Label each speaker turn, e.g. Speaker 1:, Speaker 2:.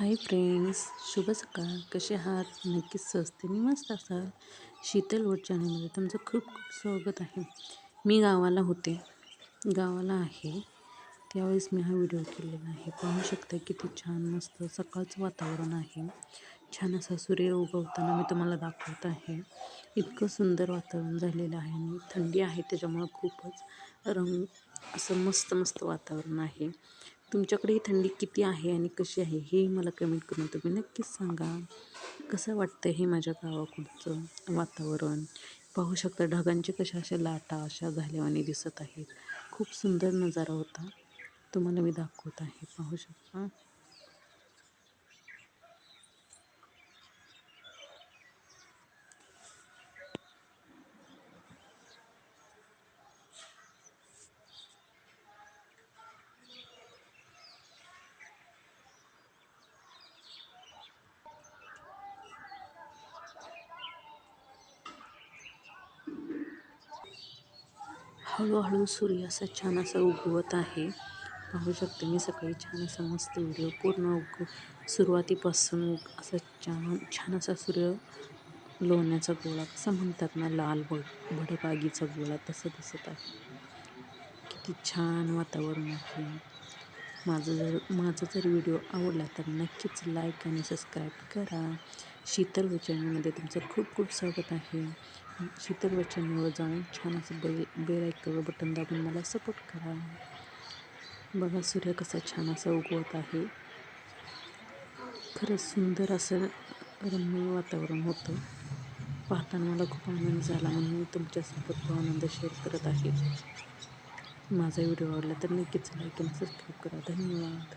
Speaker 1: Hi friends शुभ सकाळ. कसे आहात? नक्कीच स्वस्तीने मस्त असाल. शीतल वट चॅनलमध्ये तुमचं खूप खूप स्वागत आहे. मी गावाला होते. गावाला आहे. त्यावेळेस मी हा व्हिडिओ केलेला आहे. पाहू शकता किती छान मस्त सकाळचं वातावरण आहे. छान असा सूर्य उगवताना मी तुम्हाला दाखवत आहे. इतकं सुंदर वातावरण झालेलं आहे आणि थंडी आहे त्याच्यामुळं खूपच रंग असं मस्त मस्त वातावरण आहे. तुमच्याकडे थंडी किती आहे आणि कशी आहे हे मला कमेंट करून तुम्ही नक्कीच सांगा. कसं वाटतं हे माझ्या गावाकडचं वातावरण? पाहू शकता ढगांचे कशा अशा लाटा अशा झाल्यावानी दिसत आहेत. खूप सुंदर नजारा होता. तुम्हाला मी दाखवत आहे. पाहू शकता. हळूहळू सूर्य असा छान असा उगवत आहे. पाहू शकते मी सकाळी छान असा मस्त व्हिडिओ पूर्ण उग सुरुवातीपासून उग असा छान छान असा सूर्य लोण्याचा गोळा कसं म्हणतात ना लाल बड भडबागीचा गोळा तसं दिसत आहे. किती छान वातावरण आहे. माझं जर माझा जर व्हिडिओ आवडला तर नक्कीच लाईक आणि सबस्क्राईब करा. शीतल वचनमध्ये तुमचं खूप खूप स्वागत आहे. शीतल वचनवर जाऊन छान असं बेल बेल ऐकलं बटन दाबून मला सपोर्ट करा. बघा सूर्य कसा छान असा उगवत आहे. खरंच सुंदर असं रम्य वातावरण होतं. पाहताना मला खूप आनंद झाला म्हणून मी तुमच्यासोबत तो आनंद शेअर करत आहे. माझा व्हिडिओ आवडला तर नक्कीच लाईक आणि सबस्क्राईब करा. धन्यवाद.